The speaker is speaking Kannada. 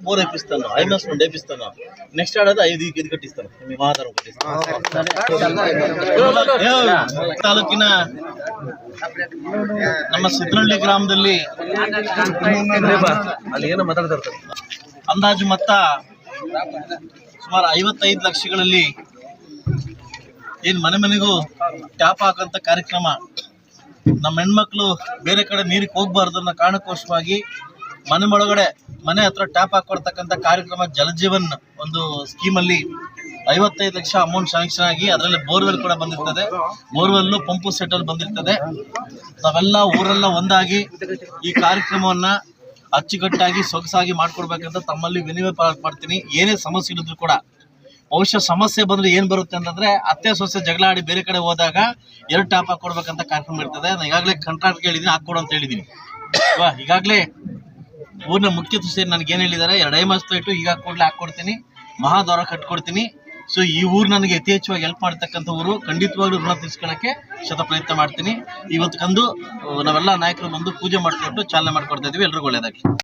ఫోర్ వేపిస్తాను ఐమాస్ రెండు వేపిస్తాను నెక్స్ట్ ఆడేది ఐదు ఇది కట్టిస్తాను మీ మహాదారం ತಾಲೂಕಿನ ನಮ್ಮ ಸಿದ್ರಳ್ಳಿ ಗ್ರಾಮದಲ್ಲಿ ಅಲ್ಲಿ ಏನೋ ಮಾತಾಡ್ತಾರೆ ಅಂದಾಜು ಮೊತ್ತ ಸುಮಾರು ಐವತ್ತೈದು ಲಕ್ಷಗಳಲ್ಲಿ ಏನ್ ಮನೆ ಮನೆಗೂ ಟ್ಯಾಪ್ ಹಾಕಂತ ಕಾರ್ಯಕ್ರಮ ನಮ್ಮ ಹೆಣ್ಮಕ್ಳು ಬೇರೆ ಕಡೆ ನೀರಿಗೆ ಹೋಗ್ಬಾರ್ದು ಅನ್ನೋ ಕಾರಣಕ್ಕೋಸ್ಕರವಾಗಿ ಮನೆ ಒಳಗಡೆ ಮನೆ ಹತ್ರ ಟ್ಯಾಪ್ ಹಾಕೊಡ್ತಕ್ಕಂಥ ಕಾರ್ಯಕ್ರಮ ಜಲಜೀವನ್ ಒಂದು ಸ್ಕೀಮಲ್ಲಿ ಐವತ್ತೈದು ಲಕ್ಷ ಅಮೌಂಟ್ ಶಾಂಕ್ಷನ್ ಆಗಿ ಅದರಲ್ಲಿ ಬೋರ್ವೆಲ್ ಕೂಡ ಬಂದಿರ್ತದೆ. ಬೋರ್ವೆಲ್ಲು ಪಂಪು ಸೆಟ್ಟಲ್ಲಿ ಬಂದಿರ್ತದೆ. ನಾವೆಲ್ಲ ಊರೆಲ್ಲ ಒಂದಾಗಿ ಈ ಕಾರ್ಯಕ್ರಮವನ್ನ ಅಚ್ಚುಕಟ್ಟಾಗಿ ಸೊಗಸಾಗಿ ಮಾಡ್ಕೊಡ್ಬೇಕಂತ ತಮ್ಮಲ್ಲಿ ವಿನಿಮಯ ಮಾಡ್ತೀನಿ. ಏನೇ ಸಮಸ್ಯೆ ಇಡಿದ್ರು ಕೂಡ. ಬಹುಶಃ ಸಮಸ್ಯೆ ಬಂದ್ರೆ ಏನ್ ಬರುತ್ತೆ ಅಂತಂದ್ರೆ ಅತ್ತೆ ಸೊಸೆ ಜಗಳ ಆಡಿ ಬೇರೆ ಕಡೆ ಹೋದಾಗ ಎರಡು ಟ್ಯಾಪ್ ಹಾಕೊಡ್ಬೇಕಂತ ಕಾರ್ಯಕ್ರಮ ಇರ್ತದೆ. ನಾನು ಈಗಾಗಲೇ ಕಾಂಟ್ರಾಕ್ಟ್ ಹೇಳಿದ್ದೀನಿ ಹಾಕೊಡು ಅಂತ ಹೇಳಿದೀನಿ ಈಗಾಗಲೇ ಊರಿನ ಮುಖ್ಯ ಸೇರಿ ನನಗೇನು ಹೇಳಿದ್ದಾರೆ ಎರಡು ಐ ಇಟ್ಟು ಈಗ ಕೂಡಲೇ ಹಾಕ್ಕೊಡ್ತೀನಿ ಮಹಾದ್ವಾರ ಕಟ್ಕೊಡ್ತೀನಿ. ಸೊ ಈ ಊರು ನನಗೆ ಯಥೇಚ್ಛವಾಗಿ ಹೆಲ್ಪ್ ಮಾಡ್ತಕ್ಕಂಥ ಊರು, ಖಂಡಿತವಾಗ್ಲೂ ಋಣ ತೀರ್ಸ್ಕೊಳ್ಳೋಕ್ಕೆ ಶತ ಪ್ರಯತ್ನ ಮಾಡ್ತೀನಿ. ಇವತ್ತು ಕಂದು, ನಾವೆಲ್ಲ ನಾಯಕರು ಬಂದು ಪೂಜೆ ಮಾಡಿಕೊಟ್ಟು ಚಾಲನೆ ಮಾಡ್ಕೊಡ್ತಾ ಇದ್ದೀವಿ ಎಲ್ರಿಗೂ ಒಳ್ಳೇದಾಗಲಿ